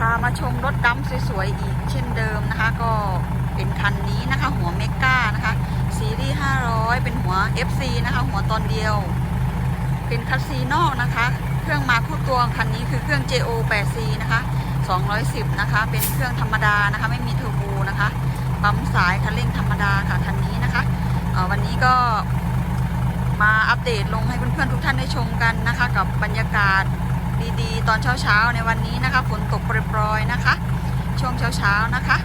พามาชมรถดำสวยๆอีกเช่นเดิมนะคะ ก็เป็นคันนี้นะคะ หัวเมก้านะคะซีรีส์500 เป็นหัว FC นะคะ หัวตอนเดียว เป็นคัสซีนอกนะคะ เครื่องมาคู่ตัวคันนี้คือเครื่อง JO 8C นะคะ 210 นะคะ เป็นเครื่องธรรมดานะคะ ไม่มีเทอร์โบนะคะปั๊มสายคันเร่งธรรมดาค่ะคันนี้นะคะวันนี้ก็มาอัปเดตลงให้เพื่อนๆทุกท่านได้ชมกันนะคะ กับบรรยากาศ ดีๆ ตอนเช้าๆในวันนี้นะคะฝนตกโปรยๆนะคะ ช่วงเช้าๆนะคะ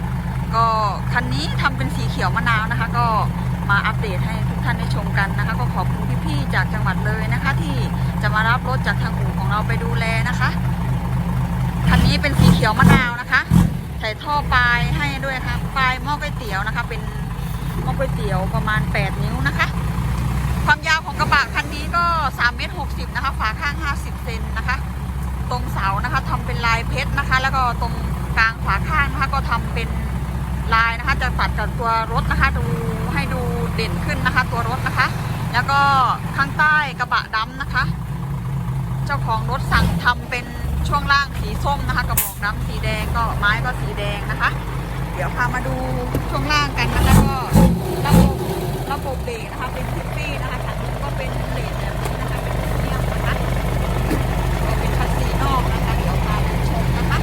ก็คันนี้ทำเป็นสีเขียวมะนาวนะคะ ก็มาอัปเดตให้ทุกท่านได้ชมกันนะคะ ก็ขอบคุณพี่ๆจากจังหวัดเลยนะคะ ที่จะมารับรถจากทางอู่ของเราไปดูแลนะคะคันนี้เป็นสีเขียวมะนาวนะคะ ใส่ท่อปลายให้ด้วยค่ะปลายหม้อก๋วยเตี๋ยวนะคะ เป็นหม้อก๋วยเตี๋ยวประมาณ 8 นิ้วนะคะ ความยาวของกระบะคันนี้ก็3เมตร60นะคะฝาข้าง 50เซนนะคะ ตรงเสานะคะทำเป็นลายเพชรนะคะ แล้วก็ตรงกลางฝาข้างนะคะก็ทำเป็นลายนะคะ จะตัดกับตัวรถนะคะ ดูให้ดูเด่นขึ้นนะคะ ตัวรถนะคะ แล้วก็ข้างใต้กระบะดำนะคะ เจ้าของรถสั่งทำเป็นช่วงล่างสีส้มนะคะ กระบอกน้ำสีแดงก็ไม้ก็สีแดงนะคะ เดี๋ยวพามาดูช่วงล่างกันนะคะก็ระบบระบบเบรกนะคะเป็นทิปปี้นะคะคันนี้ก็เป็นเลนแบบนี้นะคะเป็นโครเมียมนะคะก็เป็นคัสซีนอกนะคะเดี๋ยวพาไปชมนะคะ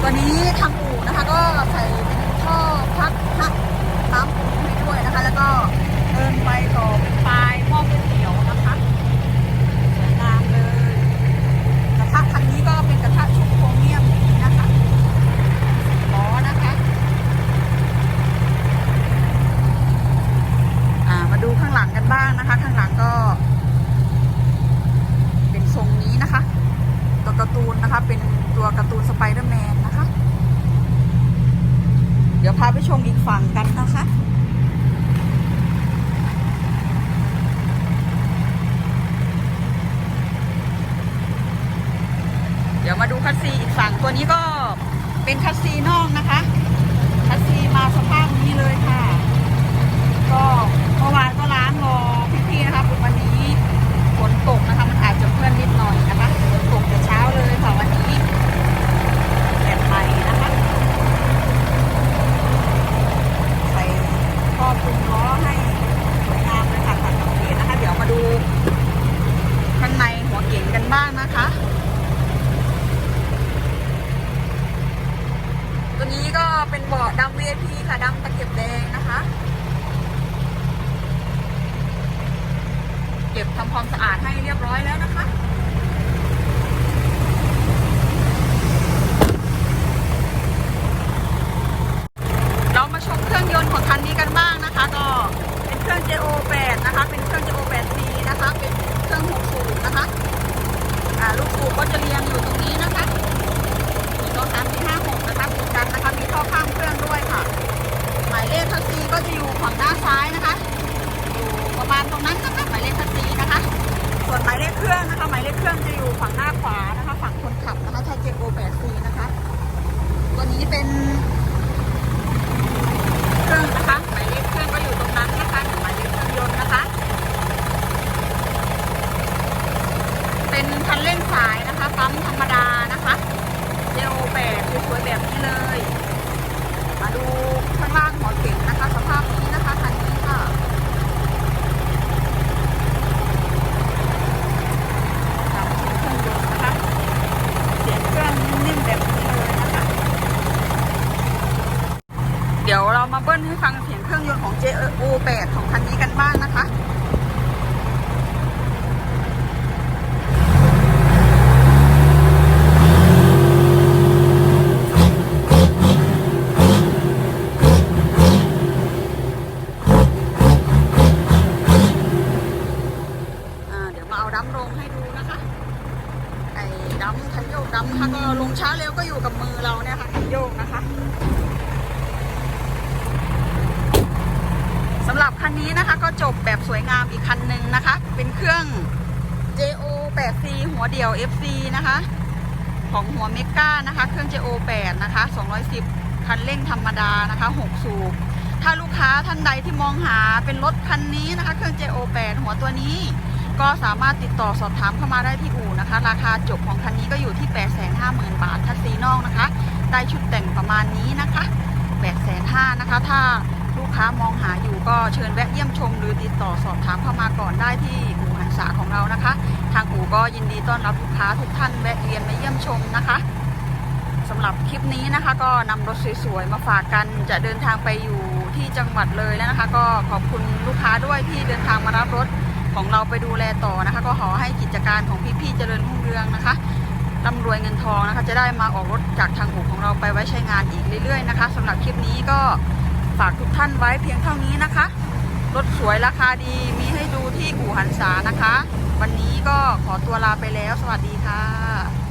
ตัวนี้ทางอู่นะคะก็ใส่เป็นท่อพักพักน้ำปูให้ด้วยนะคะ แล้วก็เดินไปต่อเป็นปลายหม้อก๋วยเตี๋ยวนะคะสวยงามเลยกระทะคันนี้ก็เป็นกระทะชุบโครเมียมอย่างนี้นะคะล้อนะคะอ่ามาดูข้างหลังกันบ้างนะคะ ข้างหลังก็ เป็นทรงนี้นะคะ ตัวการ์ตูนนะคะ เป็นตัว การ์ตูนสไปเดอร์แมนนะคะ เดี๋ยวพาไปชมอีกฝั่งกันนะคะเดี๋ยวมาดูคัสซีอีกฝั่งตัวนี้ก็เป็นคัสซีนอกนะคะ คัสซีมาสภาพนี้เลยค่ะ ก็เมื่อวานก็ล้างรอพี่ๆนะคะวันนี้ฝนตกนะคะ มันอาจจะเพื่อนนิดหน่อยนะคะฝนตกแต่เช้าเลยค่ะวันนี้แบบใหม่นะคะ ใส่ข้อปรุงล้อให้สวยงามเลยค่ะตัดกับเกนะคะ เดี๋ยวมาดูข้างในหัวเก๋งกันบ้างนะคะ ตัวนี้ก็เป็นเบาะดำ VIP ค่ะดำตะเข็บแดงนะคะ เก็บ ทำความสะอาดให้เรียบร้อยแล้วนะคะ เรามาชมเครื่องยนต์ของคันนี้กันบ้างนะคะ ก็เป็นเครื่อง JO8 นะคะ เป็นเครื่อง JO8C นะคะ เป็นเครื่อง6สูบนะคะ อ่าลูกสูบก็จะเรียงอยู่ตรงนี้นะคะมีตัวสามสี่ห้าหกนะคะติดกันนะคะ มีท่อข้างเครื่องด้วยค่ะ หมายเลขทัซีก็จะอยู่ฝั่งด้านซ้ายนะคะ อยู่ประมาณตรงนั้นนะคะหมายเลขทัซีนะคะ ส่วนหมายเลขเครื่องนะคะ หมายเลขเครื่องจะอยู่ฝั่งหน้าขวานะคะ ฝั่งคนขับนะคะถ้า JO8C นะคะ ตัวนี้เป็น เครื่องนะคะหมายเลขเครื่องก็อยู่ตรงนั้นนะคะหมายเลขเครื่องยนต์นะคะ เป็นคันเร่งสายนะคะปั๊มธรรมดานะคะเจลแบบสวยๆแบบนี้เลย มาดูข้างล่างหัวเก่งนะคะ สภาพนี้นะคะคันนี้ค่ะเครื่องยนต์นะคะเสียงเครื่องนิ่มๆแบบนี้เลยนะคะเดี๋ยวเรามาเบิ้ลให้ฟังเสียงเครื่องยนต์ของ JO 8 ของคันนี้กันบ้างนะคะ อ่าเดี๋ยวมาเอาดัมลงให้ดูนะคะ ไอ้ดัมคันโยกดัมนะคะก็ลงช้าเร็วก็อยู่กับมืะโยกนะคะสำหรับคันนี้นะคะก็จบแบบสวยงามอีกคันหนึ่งนะคะ เป็นเครื่อง JO 8C หัวเดี่ยว FC นะคะ ของหัวเมก้านะคะ เครื่อง JO 8นะคะ210 คันเร่งธรรมดานะคะ6สูบถ้าลูกค้าท่านใดที่มองหาเป็นรถคันนี้นะคะ เครื่อง JO8 หัวตัวนี้ ก็สามารถติดต่อสอบถามเข้ามาได้ที่อู่นะคะ ราคาจบของคันนี้ก็อยู่ที่ 850,000 บาททัศซีนอกนะคะ ได้ชุดแต่งประมาณนี้นะคะ850,000นะคะ ถ้าลูกค้ามองหาอยู่ก็เชิญแวะเยี่ยมชม หรือติดต่อสอบถามเข้ามาก่อนได้ที่อู่หันษาของเรานะคะ ทางอู่ก็ยินดีต้อนรับลูกค้าทุกท่านแวะเวียนมาเยี่ยมชมนะคะสำหรับคลิปนี้นะคะ ก็นำรถสวยๆมาฝากกันจะเดินทางไปอยู่ที่จังหวัดเลยแล้วนะคะ ก็ขอบคุณลูกค้าด้วยที่เดินทางมารับรถของเราไปดูแลต่อนะคะ ก็ขอให้กิจการของพี่ๆเจริญรุ่งเรืองนะคะ ร่ำรวยเงินทองนะคะ จะได้มาออกรถจากทางหูของเราไปไว้ใช้งานอีกเรื่อยๆนะคะสำหรับคลิปนี้ก็ฝากทุกท่านไว้เพียงเท่านี้นะคะ รถสวยราคาดีมีให้ดูที่อู่หันษานะคะ วันนี้ก็ขอตัวลาไปแล้ว สวัสดีค่ะ